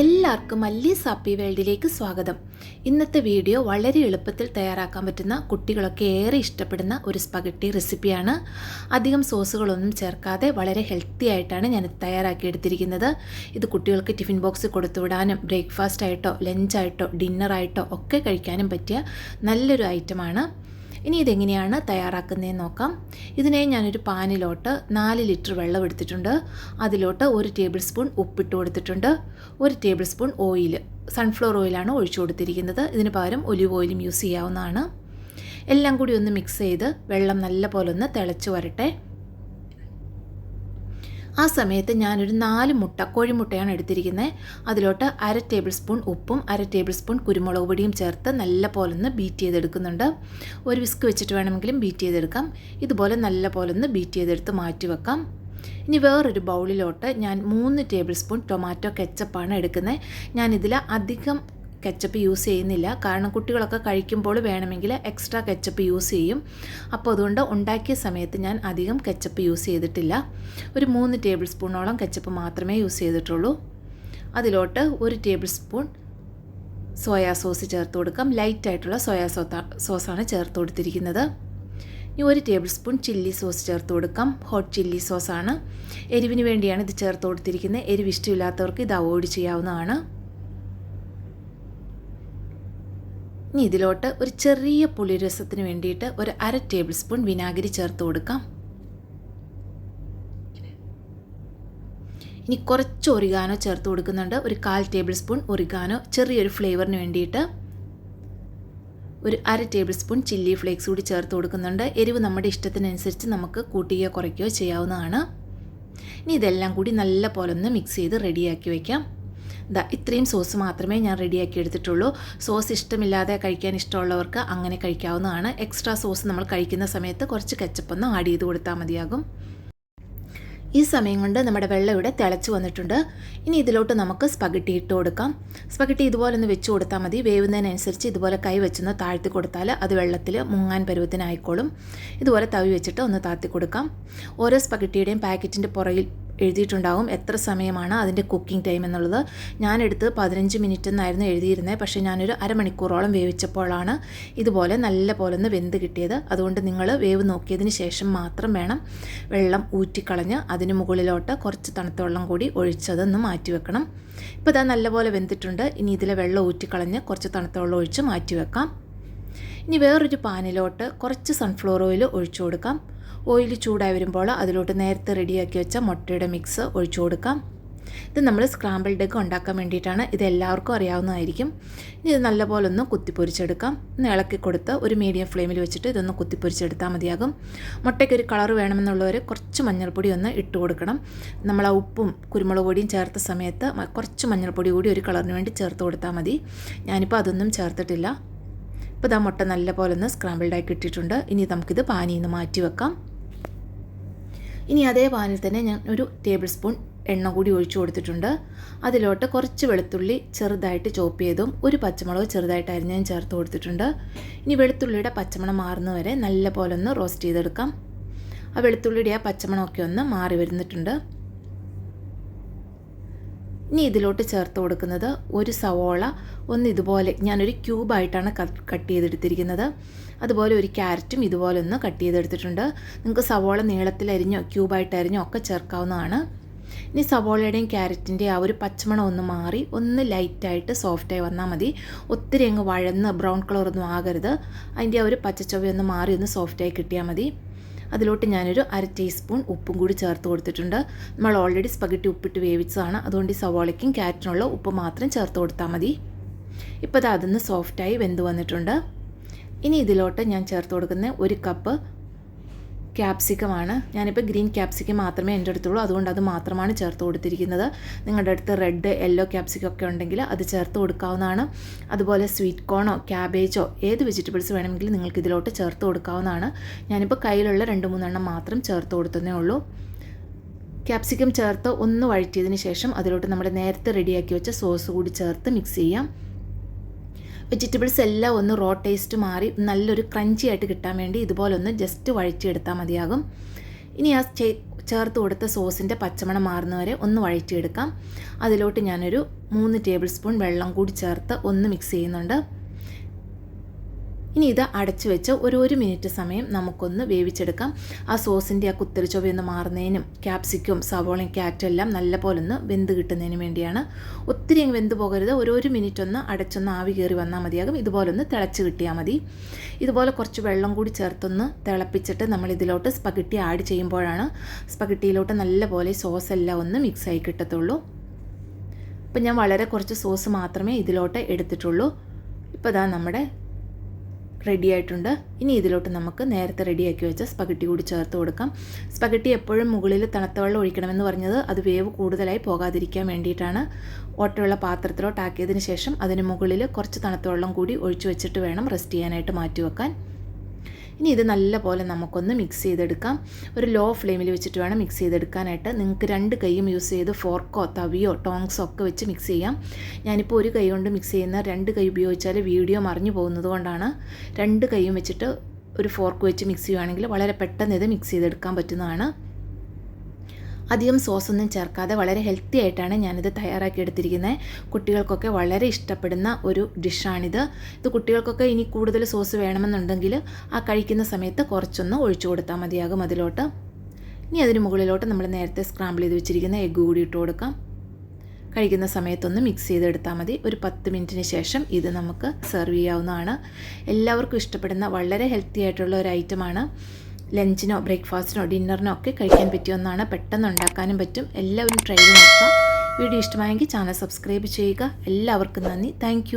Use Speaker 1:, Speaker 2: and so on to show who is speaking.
Speaker 1: എല്ലാവർക്കും മല്ലി സാപ്പി വേൾഡിലേക്ക് സ്വാഗതം. ഇന്നത്തെ വീഡിയോ വളരെ എളുപ്പത്തിൽ തയ്യാറാക്കാൻ പറ്റുന്ന കുട്ടികളൊക്കെ ഏറെ ഇഷ്ടപ്പെടുന്ന ഒരു സ്പഗട്ടി റെസിപ്പിയാണ്. അധികം സോസുകളൊന്നും ചേർക്കാതെ വളരെ ഹെൽത്തി ആയിട്ടാണ് ഞാൻ തയ്യാറാക്കി എടുത്തിരിക്കുന്നത് ഇത് കുട്ടികൾക്ക് ടിഫിൻ ബോക്സ് കൊടുത്തുവിടാനും ബ്രേക്ക്ഫാസ്റ്റ് ആയിട്ടോ ലഞ്ചായിട്ടോ ഡിന്നറായിട്ടോ ഒക്കെ കഴിക്കാനും പറ്റിയ നല്ലൊരു ഐറ്റമാണ്. ഇനി ഇതെങ്ങനെയാണ് തയ്യാറാക്കുന്നതെന്ന് നോക്കാം. ഇതിനായി ഞാനൊരു പാനിലോട്ട് നാല് ലിറ്റർ വെള്ളം എടുത്തിട്ടുണ്ട്. അതിലോട്ട് ഒരു ടേബിൾ സ്പൂൺ ഉപ്പിട്ട് കൊടുത്തിട്ടുണ്ട്. ഒരു ടേബിൾ സ്പൂൺ ഓയിൽ സൺഫ്ലവർ ഓയിലാണ് ഒഴിച്ചു കൊടുത്തിരിക്കുന്നത്. ഇതിന് പകരം ഒലിവ് ഓയിലും യൂസ് ചെയ്യാവുന്നതാണ്. എല്ലാം കൂടി ഒന്ന് മിക്സ് ചെയ്ത് വെള്ളം നല്ല പോലെ ഒന്ന് തിളച്ച് വരട്ടെ. ആ സമയത്ത് ഞാനൊരു നാല് മുട്ട കോഴിമുട്ടയാണ് എടുത്തിരിക്കുന്നത്. അതിലോട്ട് അര ടേബിൾ സ്പൂൺ ഉപ്പും അര ടേബിൾ സ്പൂൺ കുരുമുളക് പൊടിയും ചേർത്ത് നല്ല പോലെ ഒന്ന് ബീറ്റ് ചെയ്തെടുക്കുന്നുണ്ട്. ഒരു വിസ്ക് വെച്ചിട്ട് വേണമെങ്കിലും ബീറ്റ് ചെയ്തെടുക്കാം. ഇതുപോലെ നല്ല പോലെ ഒന്ന് ബീറ്റ് ചെയ്തെടുത്ത് മാറ്റി വെക്കാം. ഇനി വേറൊരു ബൗളിലോട്ട് ഞാൻ മൂന്ന് ടേബിൾ സ്പൂൺ ടൊമാറ്റോ കെച്ചപ്പാണ് എടുക്കുന്നത്. ഞാനിതിൽ അധികം കെച്ചപ്പ് യൂസ് ചെയ്യുന്നില്ല. കാരണം കുട്ടികളൊക്കെ കഴിക്കുമ്പോൾ വേണമെങ്കിൽ എക്സ്ട്രാ കെച്ചപ്പ് യൂസ് ചെയ്യും. അപ്പോൾ അതുകൊണ്ട് ഉണ്ടാക്കിയ സമയത്ത് ഞാൻ അധികം കെച്ചപ്പ് യൂസ് ചെയ്തിട്ടില്ല. ഒരു മൂന്ന് ടേബിൾ സ്പൂണോളം കെച്ചപ്പ് മാത്രമേ യൂസ് ചെയ്തിട്ടുള്ളൂ. അതിലോട്ട് ഒരു ടേബിൾ സ്പൂൺ സോയാ സോസ് ചേർത്ത് കൊടുക്കാം. ലൈറ്റായിട്ടുള്ള സോയാ സോസ് സോസാണ് ചേർത്ത് കൊടുത്തിരിക്കുന്നത്. ഇനി ഒരു ടേബിൾ സ്പൂൺ ചില്ലി സോസ് ചേർത്ത് കൊടുക്കാം. ഹോട്ട് ചില്ലി സോസാണ് എരിവിന് വേണ്ടിയാണ് ഇത് ചേർത്ത് കൊടുത്തിരിക്കുന്നത്. എരിവ് ഇഷ്ടമില്ലാത്തവർക്ക് ഇത് അവോയ്ഡ് ചെയ്യാവുന്നതാണ്. ഇനി ഇതിലോട്ട് ഒരു ചെറിയ പുളിരസത്തിന് വേണ്ടിയിട്ട് ഒരു അര ടേബിൾ സ്പൂൺ വിനാഗിരി ചേർത്ത് കൊടുക്കാം. ഇനി കുറച്ച് ഒറിഗാനോ ചേർത്ത് കൊടുക്കുന്നുണ്ട്. ഒരു കാൽ ടേബിൾ സ്പൂൺ ഒറിഗാനോ ചെറിയൊരു ഫ്ലേവറിന് വേണ്ടിയിട്ട് ഒരു അര ടേബിൾ സ്പൂൺ ചില്ലി ഫ്ലേക്സ് കൂടി ചേർത്ത് കൊടുക്കുന്നുണ്ട്. എരിവ് നമ്മുടെ ഇഷ്ടത്തിനനുസരിച്ച് നമുക്ക് കൂട്ടുകയോ കുറയ്ക്കുകയോ ചെയ്യാവുന്നതാണ്. ഇനി ഇതെല്ലാം കൂടി നല്ല പോലെ ഒന്ന് മിക്സ് ചെയ്ത് റെഡിയാക്കി വയ്ക്കാം ദാ ഇത്രയും സോസ് മാത്രമേ ഞാൻ റെഡിയാക്കി എടുത്തിട്ടുള്ളൂ. സോസ് ഇഷ്ടമില്ലാതെ കഴിക്കാൻ ഇഷ്ടമുള്ളവർക്ക് അങ്ങനെ കഴിക്കാവുന്നതാണ്. എക്സ്ട്രാ സോസ് നമ്മൾ കഴിക്കുന്ന സമയത്ത് കുറച്ച് കെച്ചപ്പൊന്ന് ആഡ് ചെയ്ത് കൊടുത്താൽ മതിയാകും. ഈ സമയം കൊണ്ട് നമ്മുടെ വെള്ളം ഇവിടെ തിളച്ച് വന്നിട്ടുണ്ട്. ഇനി ഇതിലോട്ട് നമുക്ക് സ്പഗട്ടി ഇട്ട് കൊടുക്കാം. സ്പഗട്ടി ഇതുപോലെ ഒന്ന് വെച്ച് കൊടുത്താൽ മതി. വേവുന്നതിനനുസരിച്ച് ഇതുപോലെ കൈ വെച്ചൊന്ന് താഴ്ത്തി കൊടുത്താൽ അത് വെള്ളത്തിൽ മുങ്ങാൻ പരുവത്തിനായിക്കോളും. ഇതുപോലെ തവി വെച്ചിട്ട് ഒന്ന് താഴ്ത്തി കൊടുക്കാം. ഓരോ സ്പഗട്ടിയുടെയും പാക്കറ്റിന്റെ പുറകിൽ എഴുതിയിട്ടുണ്ടാകും എത്ര സമയമാണ് അതിന്റെ കുക്കിംഗ് ടൈം എന്നുള്ളത്. ഞാനെടുത്ത് പതിനഞ്ച് മിനിറ്റ് എന്നായിരുന്നു എഴുതിയിരുന്നത് പക്ഷേ ഞാനൊരു അരമണിക്കൂറോളം വേവിച്ചപ്പോഴാണ് ഇതുപോലെ നല്ല പോലെ ഒന്ന് വെന്ത് കിട്ടിയത്. അതുകൊണ്ട് നിങ്ങൾ വേവ് നോക്കിയതിന് ശേഷം മാത്രം വേണം വെള്ളം ഊറ്റിക്കളഞ്ഞ് അതിന് മുകളിലോട്ട് കുറച്ച് തണുത്ത വെള്ളം കൂടി ഒഴിച്ചതൊന്ന് മാറ്റി വെക്കണം ഇപ്പോൾ ഇതാ നല്ലപോലെ വെന്തിട്ടുണ്ട്. ഇനി ഇതിലെ വെള്ളം ഊറ്റിക്കളഞ്ഞ് കുറച്ച് തണുത്ത വെള്ളം ഒഴിച്ച് മാറ്റി വെക്കാം ഇനി വേറൊരു പാനിലോട്ട് കുറച്ച് സൺഫ്ലവർ ഓയിൽ ഒഴിച്ചു കൊടുക്കാം. ഓയിൽ ചൂടായി വരുമ്പോൾ അതിലോട്ട് നേരത്തെ റെഡിയാക്കി വെച്ച മുട്ടയുടെ മിക്സ് ഒഴിച്ചു കൊടുക്കാം. ഇത് നമ്മൾ സ്ക്രാമ്പിൾഡ് എഗ് ഉണ്ടാക്കാൻ വേണ്ടിയിട്ടാണ്. ഇത് എല്ലാവർക്കും അറിയാവുന്നതായിരിക്കും. ഇനി ഇത് നല്ലപോലെ ഒന്ന് കുത്തിപ്പൊരിച്ചെടുക്കാം. ഒന്ന് ഇളക്കി കൊടുത്ത് ഒരു മീഡിയം ഫ്ലെയിമിൽ വെച്ചിട്ട് ഇതൊന്ന് കുത്തിപ്പൊരിച്ചെടുത്താൽ മതിയാകും. മുട്ടയ്ക്ക് ഒരു കളർ വേണമെന്നുള്ളവർ കുറച്ച് മഞ്ഞൾപ്പൊടി ഒന്ന് ഇട്ട് കൊടുക്കണം. നമ്മൾ ആ ഉപ്പും കുരുമുളക് പൊടിയും ചേർത്ത സമയത്ത് കുറച്ച് മഞ്ഞൾപ്പൊടി കൂടി ഒരു കളറിന് വേണ്ടി ചേർത്ത് കൊടുത്താൽ മതി. ഞാനിപ്പോൾ അതൊന്നും ചേർത്തിട്ടില്ല. ഇപ്പോൾ ഇതാ മുട്ട നല്ലപോലെ ഒന്ന് സ്ക്രാമ്പിൾഡായി കിട്ടിയിട്ടുണ്ട്. ഇനി നമുക്കിത് പാനിയിൽ നിന്ന് മാറ്റി വെക്കാം. ഇനി അതേ പാനിൽ തന്നെ ഞാൻ ഒരു ടേബിൾ സ്പൂൺ എണ്ണ കൂടി ഒഴിച്ചു കൊടുത്തിട്ടുണ്ട്. അതിലോട്ട് കുറച്ച് വെളുത്തുള്ളി ചെറുതായിട്ട് ചോപ്പ് ചെയ്തും ഒരു പച്ചമുളക് ചെറുതായിട്ട് അരിഞ്ഞും ചേർത്ത് കൊടുത്തിട്ടുണ്ട്. ഇനി വെളുത്തുള്ളിയുടെ പച്ചമണം മാറുന്നവരെ നല്ല പോലെ ഒന്ന് റോസ്റ്റ് ചെയ്തെടുക്കാം. ആ വെളുത്തുള്ളിയുടെ ആ പച്ചമണമൊക്കെ ഒന്ന് മാറി വരുന്നിട്ടുണ്ട്. ഇനി ഇതിലോട്ട് ചേർത്ത് കൊടുക്കുന്നത് ഒരു സവോള ഒന്ന് ഇതുപോലെ ഞാനൊരു ക്യൂബായിട്ടാണ് കട്ട് ചെയ്തെടുത്തിരിക്കുന്നത്. അതുപോലെ ഒരു ക്യാരറ്റും ഇതുപോലെ ഒന്ന് കട്ട് ചെയ്തെടുത്തിട്ടുണ്ട്. നിങ്ങൾക്ക് സവോള നീളത്തിലരിഞ്ഞോ ക്യൂബായിട്ടരിഞ്ഞോ ഒക്കെ ചേർക്കാവുന്നതാണ്. ഇനി സവോളയുടെയും ക്യാരറ്റിന്റെ ആ ഒരു പച്ചമണം ഒന്ന് മാറി ഒന്ന് ലൈറ്റായിട്ട് സോഫ്റ്റായി വന്നാൽ മതി. ഒത്തിരി അങ്ങ് വഴന്ന് ബ്രൗൺ കളറൊന്നും ആകരുത്. അതിന്റെ ആ ഒരു പച്ചച്ചൊവ ഒന്ന് മാറി ഒന്ന് സോഫ്റ്റായി കിട്ടിയാൽ മതി. അതിലോട്ട് ഞാനൊരു അര ടീസ്പൂൺ ഉപ്പും കൂടി ചേർത്ത് കൊടുത്തിട്ടുണ്ട്. നമ്മൾ ഓൾറെഡി സ്പഗറ്റി ഉപ്പിട്ട് വേവിച്ചതാണ്. അതുകൊണ്ട് ഈ സവോളയ്ക്കും ക്യാരറ്റിനുള്ള ഉപ്പ് മാത്രം ചേർത്ത് കൊടുത്താൽ മതി. ഇപ്പോൾ അത് അതൊന്ന് സോഫ്റ്റായി വെന്ത് വന്നിട്ടുണ്ട്. ഇനി ഇതിലോട്ട് ഞാൻ ചേർത്ത് കൊടുക്കുന്ന ഒരു കപ്പ് ക്യാപ്സിക്കമാണ് ഞാനിപ്പോൾ ഗ്രീൻ ക്യാപ്സിക്കം മാത്രമേ എന്റെ അടുത്തുള്ളൂ. അതുകൊണ്ട് അത് മാത്രമാണ് ചേർത്ത് കൊടുത്തിരിക്കുന്നത്. നിങ്ങളുടെ അടുത്ത് റെഡ് യെല്ലോ ക്യാപ്സിക്കം ഒക്കെ ഉണ്ടെങ്കിൽ അത് ചേർത്ത് കൊടുക്കാവുന്നതാണ്. അതുപോലെ സ്വീറ്റ് കോണോ ക്യാബേജോ ഏത് വെജിറ്റബിൾസ് വേണമെങ്കിലും നിങ്ങൾക്ക് ഇതിലോട്ട് ചേർത്ത് കൊടുക്കാവുന്നതാണ്. ഞാനിപ്പോൾ കയ്യിലുള്ള രണ്ട് മൂന്നെണ്ണം മാത്രം ചേർത്ത് കൊടുത്തതേ ഉള്ളൂ. ക്യാപ്സിക്കം ചേർത്ത് ഒന്ന് വഴറ്റിയതിന് ശേഷം അതിലോട്ട് നമ്മൾ നേരത്തെ റെഡിയാക്കി വെച്ച സോസ് കൂടി ചേർത്ത് മിക്സ് ചെയ്യാം. വെജിറ്റബിൾസ് എല്ലാം ഒന്ന് റോ ടേസ്റ്റ് മാറി നല്ലൊരു ക്രഞ്ചി ആയിട്ട് കിട്ടാൻ വേണ്ടി ഇതുപോലെ ഒന്ന് ജസ്റ്റ് വഴിച്ചെടുത്താൽ മതിയാകും. ഇനി ആ ചേർത്ത് കൊടുത്ത സോസിന്റെ പച്ചമണം മാറുന്നവരെ ഒന്ന് വഴറ്റിയെടുക്കാം. അതിലോട്ട് ഞാനൊരു മൂന്ന് ടേബിൾ സ്പൂൺ വെള്ളം കൂടി ചേർത്ത് ഒന്ന് മിക്സ് ചെയ്യുന്നുണ്ട്. ഇനി ഇത് അടച്ചു വെച്ച് ഒരു ഒരു മിനിറ്റ് സമയം നമുക്കൊന്ന് വേവിച്ചെടുക്കാം. ആ സോസിന്റെ ആ കുത്തരി ചൊവയൊന്ന് മാറുന്നതിനും ക്യാപ്സിക്കും സവോളയും ക്യാറ്റും എല്ലാം നല്ല പോലെ ഒന്ന് വെന്ത് കിട്ടുന്നതിന് വേണ്ടിയാണ്. ഒത്തിരി അങ്ങ് വെന്ത് പോകരുത്. ഒരു ഒരു മിനിറ്റ് ഒന്ന് അടച്ചൊന്ന് ആവി കയറി വന്നാൽ മതിയാകും. ഇതുപോലെ ഒന്ന് തിളച്ച് കിട്ടിയാൽ മതി. ഇതുപോലെ കുറച്ച് വെള്ളം കൂടി ചേർത്തൊന്ന് തിളപ്പിച്ചിട്ട് നമ്മൾ ഇതിലോട്ട് സ്പഗട്ടി ആഡ് ചെയ്യുമ്പോഴാണ് സ്പഗട്ടിയിലോട്ട് നല്ല പോലെ സോസ് എല്ലാം ഒന്ന് മിക്സായി കിട്ടത്തുള്ളൂ. അപ്പം ഞാൻ വളരെ കുറച്ച് സോസ് മാത്രമേ ഇതിലോട്ട് എടുത്തിട്ടുള്ളൂ. ഇപ്പോൾ ഇതാ നമ്മുടെ റെഡി ആയിട്ടുണ്ട്. ഇനി ഇതിലോട്ട് നമുക്ക് നേരത്തെ റെഡിയാക്കി വെച്ച സ്പഗട്ടി കൂടി ചേർത്ത് കൊടുക്കാം. സ്പഗട്ടി എപ്പോഴും മുകളിൽ തണുത്ത വെള്ളം ഒഴിക്കണമെന്ന് പറഞ്ഞത് അത് വേവ് കൂടുതലായി പോകാതിരിക്കാൻ വേണ്ടിയിട്ടാണ്. ഓട്ടയുള്ള പാത്രത്തിലോട്ടാക്കിയതിന് ശേഷം അതിന് മുകളിൽ കുറച്ച് തണുത്ത വെള്ളം കൂടി ഒഴിച്ചു വെച്ചിട്ട് വേണം റെസ്റ്റ് ചെയ്യാനായിട്ട് മാറ്റി വെക്കാൻ. ഇനി ഇത് നല്ലപോലെ നമുക്കൊന്ന് മിക്സ് ചെയ്തെടുക്കാം. ഒരു ലോ ഫ്ലെയിമിൽ വെച്ചിട്ട് വേണം മിക്സ് ചെയ്തെടുക്കാനായിട്ട്. നിങ്ങൾക്ക് രണ്ട് കൈയും യൂസ് ചെയ്ത് ഫോർക്കോ തവിയോ ടോങ്സോ ഒക്കെ വെച്ച് മിക്സ് ചെയ്യാം. ഞാനിപ്പോൾ ഒരു കൈ കൊണ്ട് മിക്സ് ചെയ്യുന്ന രണ്ട് കൈ ഉപയോഗിച്ചാൽ വീഡിയോ മറിഞ്ഞു പോകുന്നത് കൊണ്ടാണ് രണ്ട് കൈയും വെച്ചിട്ട് ഒരു ഫോർക്ക് വെച്ച് മിക്സ് ചെയ്യുകയാണെങ്കിൽ വളരെ പെട്ടെന്ന് ഇത് മിക്സ് ചെയ്തെടുക്കാൻ പറ്റുന്നതാണ്. അധികം സോസൊന്നും ചേർക്കാതെ വളരെ ഹെൽത്തി ആയിട്ടാണ് ഞാനിത് തയ്യാറാക്കിയെടുത്തിരിക്കുന്നത് കുട്ടികൾക്കൊക്കെ വളരെ ഇഷ്ടപ്പെടുന്ന ഒരു ഡിഷാണിത് ഇത് കുട്ടികൾക്കൊക്കെ ഇനി കൂടുതൽ സോസ് വേണമെന്നുണ്ടെങ്കിൽ ആ കഴിക്കുന്ന സമയത്ത് കുറച്ചൊന്ന് ഒഴിച്ചു കൊടുത്താൽ മതിയാകും അതിലോട്ട്. ഇനി അതിന് മുകളിലോട്ട് നമ്മൾ നേരത്തെ സ്ക്രാമ്പിൾ ചെയ്ത് വെച്ചിരിക്കുന്ന എഗ്ഗ് കൂടി ഇട്ട് കൊടുക്കാം. കഴിക്കുന്ന സമയത്തൊന്ന് മിക്സ് ചെയ്തെടുത്താൽ മതി. ഒരു പത്ത് മിനിറ്റിന് ശേഷം ഇത് നമുക്ക് സെർവ് ചെയ്യാവുന്നതാണ്. എല്ലാവർക്കും ഇഷ്ടപ്പെടുന്ന വളരെ ഹെൽത്തി ആയിട്ടുള്ള ഒരു ഐറ്റമാണ് ലഞ്ചിനോ ബ്രേക്ക്ഫാസ്റ്റിനോ ഡിന്നറിനോ ഒക്കെ കഴിക്കാൻ പറ്റിയ ഒന്നാണ് പെട്ടെന്ന് ഉണ്ടാക്കാനും പറ്റും. എല്ലാവരും ട്രൈ നോക്കുക. വീഡിയോ ഇഷ്ടമായെങ്കിൽ ചാനൽ സബ്സ്ക്രൈബ് ചെയ്യുക. എല്ലാവർക്കും നന്ദി. താങ്ക്